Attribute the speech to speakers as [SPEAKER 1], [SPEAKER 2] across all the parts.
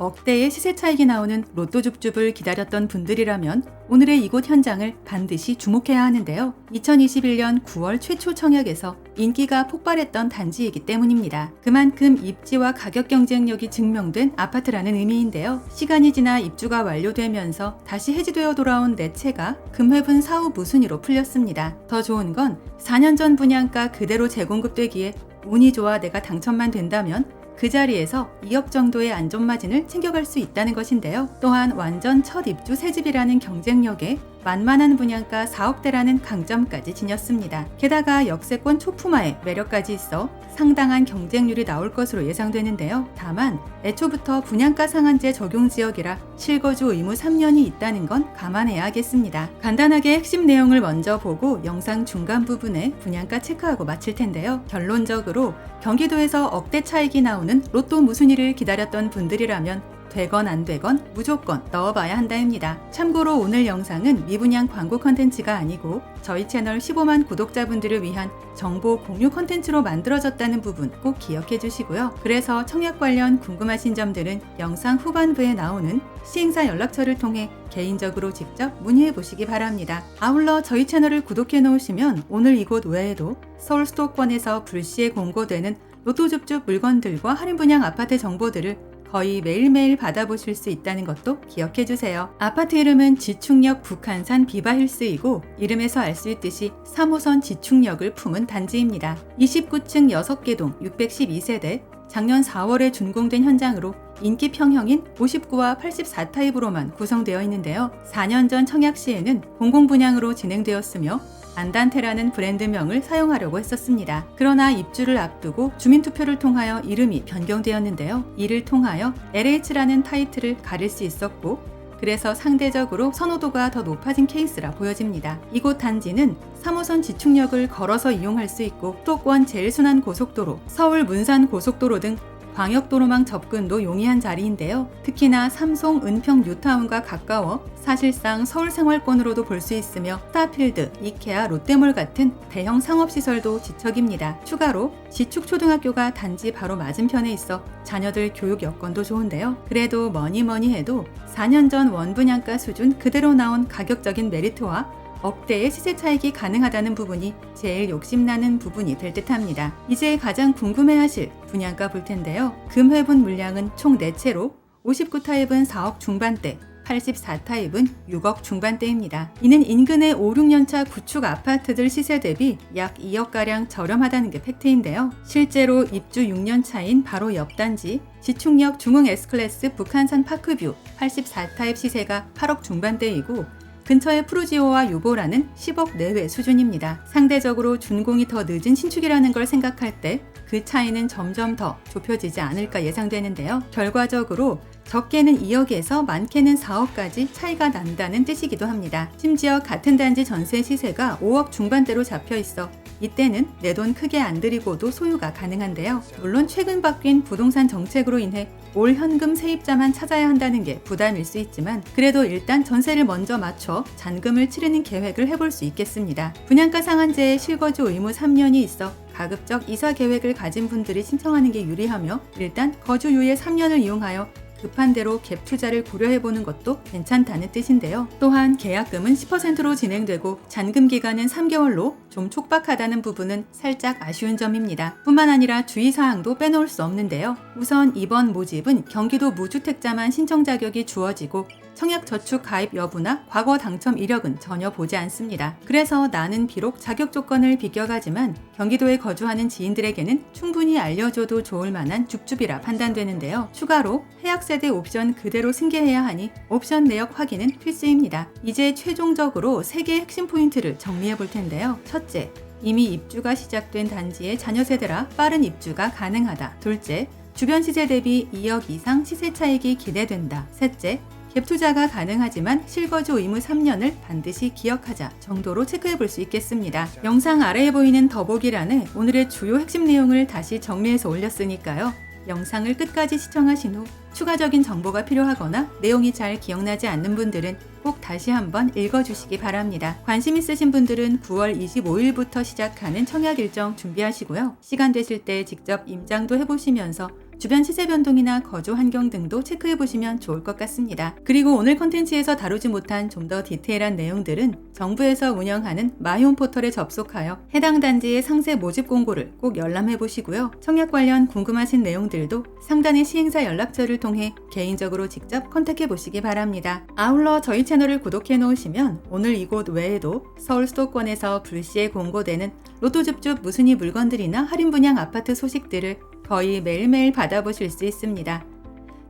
[SPEAKER 1] 억대의 시세 차익이 나오는 로또 줍줍을 기다렸던 분들이라면 오늘의 이곳 현장을 반드시 주목해야 하는데요. 2021년 9월 최초 청약에서 인기가 폭발했던 단지이기 때문입니다. 그만큼 입지와 가격 경쟁력이 증명된 아파트라는 의미인데요. 시간이 지나 입주가 완료되면서 다시 해지되어 돌아온 내채가 금회분 사후 무순위로 풀렸습니다. 더 좋은 건 4년 전 분양가 그대로 재공급되기에 운이 좋아 내가 당첨만 된다면 그 자리에서 2억 정도의 안전 마진을 챙겨갈 수 있다는 것인데요. 또한 완전 첫 입주 새집이라는 경쟁력에 만만한 분양가 4억대라는 강점까지 지녔습니다. 게다가 역세권 초품화의 매력까지 있어 상당한 경쟁률이 나올 것으로 예상되는데요. 다만 애초부터 분양가 상한제 적용 지역이라 실거주 의무 3년이 있다는 건 감안해야 하겠습니다. 간단하게 핵심 내용을 먼저 보고 영상 중간 부분에 분양가 체크하고 마칠 텐데요. 결론적으로 경기도에서 억대 차익이 나오는 로또 무순위를 기다렸던 분들이라면 되건 안 되건 무조건 넣어봐야 한다입니다. 참고로 오늘 영상은 미분양 광고 컨텐츠가 아니고 저희 채널 15만 구독자분들을 위한 정보 공유 컨텐츠로 만들어졌다는 부분 꼭 기억해 주시고요. 그래서 청약 관련 궁금하신 점들은 영상 후반부에 나오는 시행사 연락처를 통해 개인적으로 직접 문의해 보시기 바랍니다. 아울러 저희 채널을 구독해 놓으시면 오늘 이곳 외에도 서울 수도권에서 불시에 공고되는 로또줍줍 물건들과 할인 분양 아파트 정보들을 거의 매일매일 받아보실 수 있다는 것도 기억해 주세요. 아파트 이름은 지축역 북한산 비바힐스이고 이름에서 알 수 있듯이 3호선 지축역을 품은 단지입니다. 29층 6개 동 612세대 작년 4월에 준공된 현장으로 인기 평형인 59와 84 타입으로만 구성되어 있는데요. 4년 전 청약 시에는 공공분양으로 진행되었으며 안단테라는 브랜드명을 사용하려고 했었습니다. 그러나 입주를 앞두고 주민투표를 통하여 이름이 변경되었는데요. 이를 통하여 LH라는 타이틀을 가릴 수 있었고 그래서 상대적으로 선호도가 더 높아진 케이스라 보여집니다. 이곳 단지는 3호선 지축역을 걸어서 이용할 수 있고 수도권 제일순환 고속도로, 서울 문산 고속도로 등 광역도로망 접근도 용이한 자리인데요. 특히나 삼성 은평 뉴타운과 가까워 사실상 서울 생활권으로도 볼 수 있으며 스타필드, 이케아, 롯데몰 같은 대형 상업시설도 지척입니다. 추가로 지축초등학교가 단지 바로 맞은편에 있어 자녀들 교육 여건도 좋은데요. 그래도 뭐니 뭐니 해도 4년 전 원분양가 수준 그대로 나온 가격적인 메리트와 억대의 시세 차익이 가능하다는 부분이 제일 욕심나는 부분이 될 듯합니다. 이제 가장 궁금해하실 분양가 볼 텐데요. 금회분 물량은 총 4채로 59타입은 4억 중반대, 84타입은 6억 중반대입니다. 이는 인근의 5, 6년차 구축 아파트들 시세 대비 약 2억가량 저렴하다는 게 팩트인데요. 실제로 입주 6년 차인 바로 옆 단지 지축역 중흥 S클래스 북한산 파크뷰 84타입 시세가 8억 중반대이고 근처의 프루지오와 유보라는 10억 내외 수준입니다. 상대적으로 준공이 더 늦은 신축이라는 걸 생각할 때 그 차이는 점점 더 좁혀지지 않을까 예상되는데요. 결과적으로 적게는 2억에서 많게는 4억까지 차이가 난다는 뜻이기도 합니다. 심지어 같은 단지 전세 시세가 5억 중반대로 잡혀 있어 이때는 내 돈 크게 안 들이고도 소유가 가능한데요. 물론 최근 바뀐 부동산 정책으로 인해 올 현금 세입자만 찾아야 한다는 게 부담일 수 있지만 그래도 일단 전세를 먼저 맞춰 잔금을 치르는 계획을 해볼 수 있겠습니다. 분양가 상한제에 실거주 의무 3년이 있어 가급적 이사 계획을 가진 분들이 신청하는 게 유리하며 일단 거주 유예 3년을 이용하여 급한 대로 갭 투자를 고려해보는 것도 괜찮다는 뜻인데요. 또한 계약금은 10%로 진행되고 잔금 기간은 3개월로 좀 촉박하다는 부분은 살짝 아쉬운 점입니다. 뿐만 아니라 주의사항도 빼놓을 수 없는데요. 우선 이번 모집은 경기도 무주택자만 신청 자격이 주어지고 청약 저축 가입 여부나 과거 당첨 이력은 전혀 보지 않습니다. 그래서 나는 비록 자격 조건을 비껴가지만 경기도에 거주하는 지인들에게는 충분히 알려줘도 좋을 만한 줍줍이라 판단되는데요. 추가로 해약 세대 옵션 그대로 승계해야 하니 옵션 내역 확인은 필수입니다. 이제 최종적으로 3개의 핵심 포인트를 정리해 볼 텐데요. 첫째, 이미 입주가 시작된 단지의 자녀 세대라 빠른 입주가 가능하다. 둘째, 주변 시세 대비 2억 이상 시세 차익이 기대된다. 셋째, 갭 투자가 가능하지만 실거주 의무 3년을 반드시 기억하자 정도로 체크해 볼 수 있겠습니다. 영상 아래에 보이는 더보기란에 오늘의 주요 핵심 내용을 다시 정리해서 올렸으니까요. 영상을 끝까지 시청하신 후 추가적인 정보가 필요하거나 내용이 잘 기억나지 않는 분들은 꼭 다시 한번 읽어주시기 바랍니다. 관심 있으신 분들은 9월 25일부터 시작하는 청약 일정 준비하시고요. 시간 되실 때 직접 임장도 해보시면서 주변 시세 변동이나 거주 환경 등도 체크해 보시면 좋을 것 같습니다. 그리고 오늘 컨텐츠에서 다루지 못한 좀 더 디테일한 내용들은 정부에서 운영하는 마이홈 포털에 접속하여 해당 단지의 상세 모집 공고를 꼭 열람해 보시고요. 청약 관련 궁금하신 내용들도 상단의 시행사 연락처를 통해 개인적으로 직접 컨택해 보시기 바랍니다. 아울러 저희 채널을 구독해 놓으시면 오늘 이곳 외에도 서울 수도권에서 불시에 공고되는 로또 줍줍 무순위 물건들이나 할인 분양 아파트 소식들을 거의 매일매일 받아보실 수 있습니다.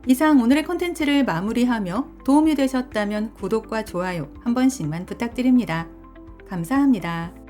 [SPEAKER 1] 이상 오늘의 콘텐츠를 마무리하며 도움이 되셨다면 구독과 좋아요 한 번씩만 부탁드립니다. 감사합니다.